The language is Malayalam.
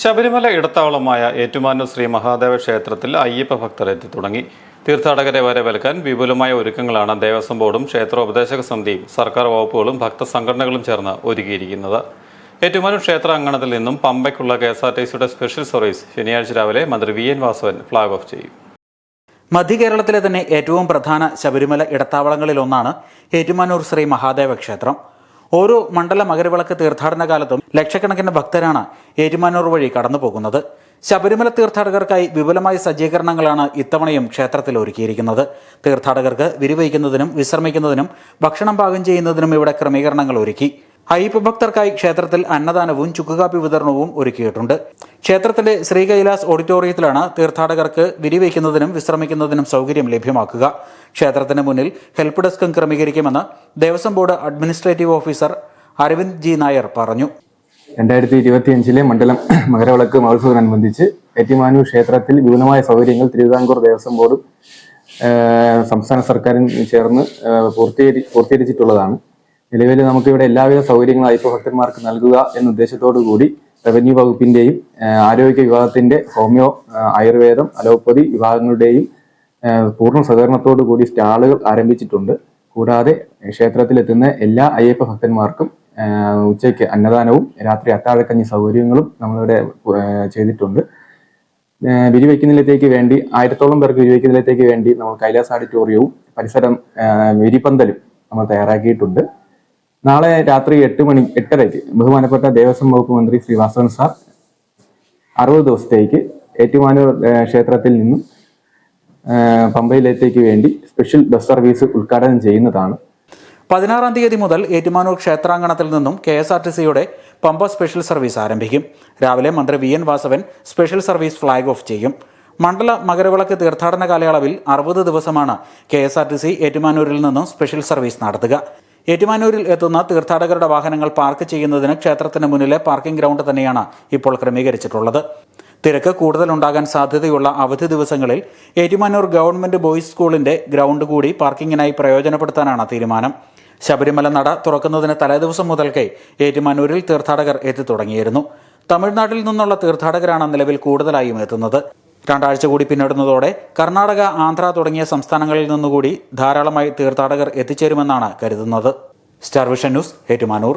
ശബരിമല ഇടത്താവളമായ ഏറ്റുമാനൂർ ശ്രീ മഹാദേവ ക്ഷേത്രത്തിൽ അയ്യപ്പ ഭക്തർ എത്തി തുടങ്ങി. തീർത്ഥാടകരെ വരവേൽക്കാൻ വിപുലമായ ഒരുക്കങ്ങളാണ് ദേവസ്വം ബോർഡും ക്ഷേത്രോപദേശക സമിതിയും സർക്കാർ വകുപ്പുകളും ഭക്തസംഘടനകളും ചേർന്ന് ഒരുക്കിയിരിക്കുന്നത്. ഏറ്റുമാനൂർ ക്ഷേത്ര അങ്കണത്തിൽ നിന്നും പമ്പയ്ക്കുള്ള കെ എസ് ആർ ടി സിയുടെ സ്പെഷ്യൽ സർവീസ് ശനിയാഴ്ച രാവിലെ മന്ത്രി V N Vasavan flag off ചെയ്യും. മധ്യകേരളത്തിലെ തന്നെ ഏറ്റവും പ്രധാന ശബരിമല ഇടത്താവളങ്ങളിലൊന്നാണ് ഏറ്റുമാനൂർ ശ്രീ മഹാദേവ ക്ഷേത്രം. ഓരോ മണ്ഡല മകരവിളക്ക് തീർത്ഥാടന കാലത്തും ലക്ഷക്കണക്കിന് ഭക്തരാണ് ഏറ്റുമാനൂർ വഴി കടന്നു പോകുന്നത് ശബരിമല തീർത്ഥാടകർക്കായി വിപുലമായ സജ്ജീകരണങ്ങളാണ് ഇത്തവണയും ക്ഷേത്രത്തിൽ ഒരുക്കിയിരിക്കുന്നത്. തീർത്ഥാടകർക്ക് വിരിവയ്ക്കുന്നതിനും വിശ്രമിക്കുന്നതിനും ഭക്ഷണം പാകം ചെയ്യുന്നതിനും ഇവിടെ ക്രമീകരണങ്ങൾ ഒരുക്കി. അയ്യപ്പ ഭക്തർക്കായി ക്ഷേത്രത്തിൽ അന്നദാനവും ചുക്കുകാപ്പി വിതരണവും ഒരുക്കിയിട്ടുണ്ട്. ക്ഷേത്രത്തിലെ ശ്രീ കൈലാസ് ഓഡിറ്റോറിയത്തിലാണ് തീർത്ഥാടകർക്ക് വിരിവയ്ക്കുന്നതിനും വിശ്രമിക്കുന്നതിനും സൗകര്യം ലഭ്യമാക്കുക. ക്ഷേത്രത്തിന് മുന്നിൽ ഹെൽപ്പ് ഡെസ്കും ക്രമീകരിക്കുമെന്ന് Devaswom board administrative officer Aravind G Nair പറഞ്ഞു. രണ്ടായിരത്തി ഇരുപത്തിയഞ്ചിലെ മണ്ഡലം മകരവിളക്ക് മഹോത്സവത്തിനനുബന്ധിച്ച് ഏറ്റുമാനൂർ ക്ഷേത്രത്തിൽ വിപുലമായ സൗകര്യങ്ങൾ തിരുവിതാംകൂർ ദേവസ്വം ബോർഡും സംസ്ഥാന സർക്കാരും ചേർന്ന് പൂർത്തീകരി പൂർത്തീകരിച്ചിട്ടുള്ളതാണ്. നിലവിൽ നമുക്കിവിടെ എല്ലാവിധ സൗകര്യങ്ങളും അയ്യപ്പ ഭക്തന്മാർക്ക് നൽകുക എന്ന ഉദ്ദേശത്തോടു കൂടി റവന്യൂ വകുപ്പിന്റെയും ആരോഗ്യ വിഭാഗത്തിന്റെ ഹോമിയോ ആയുർവേദം അലോപ്പതി വിഭാഗങ്ങളുടെയും പൂർണ സഹകരണത്തോടു കൂടി സ്റ്റാളുകൾ ആരംഭിച്ചിട്ടുണ്ട്. കൂടാതെ ക്ഷേത്രത്തിലെത്തുന്ന എല്ലാ അയ്യപ്പ ഭക്തന്മാർക്കും ഉച്ചയ്ക്ക് അന്നദാനവും രാത്രി അത്താഴക്കഞ്ഞി സൗകര്യങ്ങളും നമ്മളിവിടെ ചെയ്തിട്ടുണ്ട്. ഏഹ്, വിരിവെക്കുന്നതിലേക്ക് വേണ്ടി ആയിരത്തോളം പേർക്ക് വിരിവെക്കുന്നതിലേക്ക് വേണ്ടി നമ്മൾ കൈലാസ് ഓഡിറ്റോറിയവും പരിസരം വിരിപ്പന്തലും നമ്മൾ തയ്യാറാക്കിയിട്ടുണ്ട്. നാളെ രാത്രി എട്ട് മണി എട്ടരയ്ക്ക് ബഹുമാനപ്പെട്ട ദേവസ്വം വകുപ്പ് മന്ത്രി ശ്രീ വാസവൻ സാർ അറുപത് ദിവസത്തേക്ക് ഏറ്റുമാനൂർ ക്ഷേത്രത്തിൽ നിന്നും പമ്പയിലേത്തേക്ക് വേണ്ടി സ്പെഷ്യൽ ബസ് സർവീസ് ഉദ്ഘാടനം ചെയ്യുന്നതാണ്. പതിനാറാം തീയതി മുതൽ ഏറ്റുമാനൂർ ക്ഷേത്രാങ്കണത്തിൽ നിന്നും കെ എസ് ആർ ടി സിയുടെ പമ്പ സ്പെഷ്യൽ സർവീസ് ആരംഭിക്കും. രാവിലെ മന്ത്രി V N Vasavan special service flag off ചെയ്യും. മണ്ഡല മകരവിളക്ക് തീർത്ഥാടന കാലയളവിൽ അറുപത് ദിവസമാണ് K S R T C ഏറ്റുമാനൂരിൽ നിന്നും സ്പെഷ്യൽ സർവീസ് നടത്തുക. ഏറ്റുമാനൂരിൽ എത്തുന്ന തീർത്ഥാടകരുടെ വാഹനങ്ങൾ പാർക്ക് ചെയ്യുന്നതിന് ക്ഷേത്രത്തിന് മുന്നിലെ പാർക്കിംഗ് ഗ്രൗണ്ട് തന്നെയാണ് ഇപ്പോൾ ക്രമീകരിച്ചിട്ടുള്ളത്. തിരക്ക് കൂടുതലുണ്ടാകാൻ സാധ്യതയുള്ള അവധി ദിവസങ്ങളിൽ ഏറ്റുമാനൂർ ഗവൺമെന്റ് ബോയ്സ് സ്കൂളിന്റെ ഗ്രൗണ്ട് കൂടി പാർക്കിങ്ങിനായി പ്രയോജനപ്പെടുത്താനാണ് തീരുമാനം. ശബരിമല നട തുറക്കുന്നതിന് തലേദിവസം മുതൽക്കേ ഏറ്റുമാനൂരിൽ തീർത്ഥാടകർ എത്തി തുടങ്ങിയിരുന്നു തമിഴ്നാട്ടിൽ നിന്നുള്ള തീർത്ഥാടകരാണ് നിലവിൽ കൂടുതലായും എത്തുന്നത്. രണ്ടാഴ്ച കൂടി പിന്നിടുന്നതോടെ കർണാടക ആന്ധ്ര തുടങ്ങിയ സംസ്ഥാനങ്ങളിൽ നിന്നുകൂടി ധാരാളമായി തീർത്ഥാടകർ എത്തിച്ചേരുമെന്നാണ് കരുതുന്നത്. Star vision news Ettumanoor.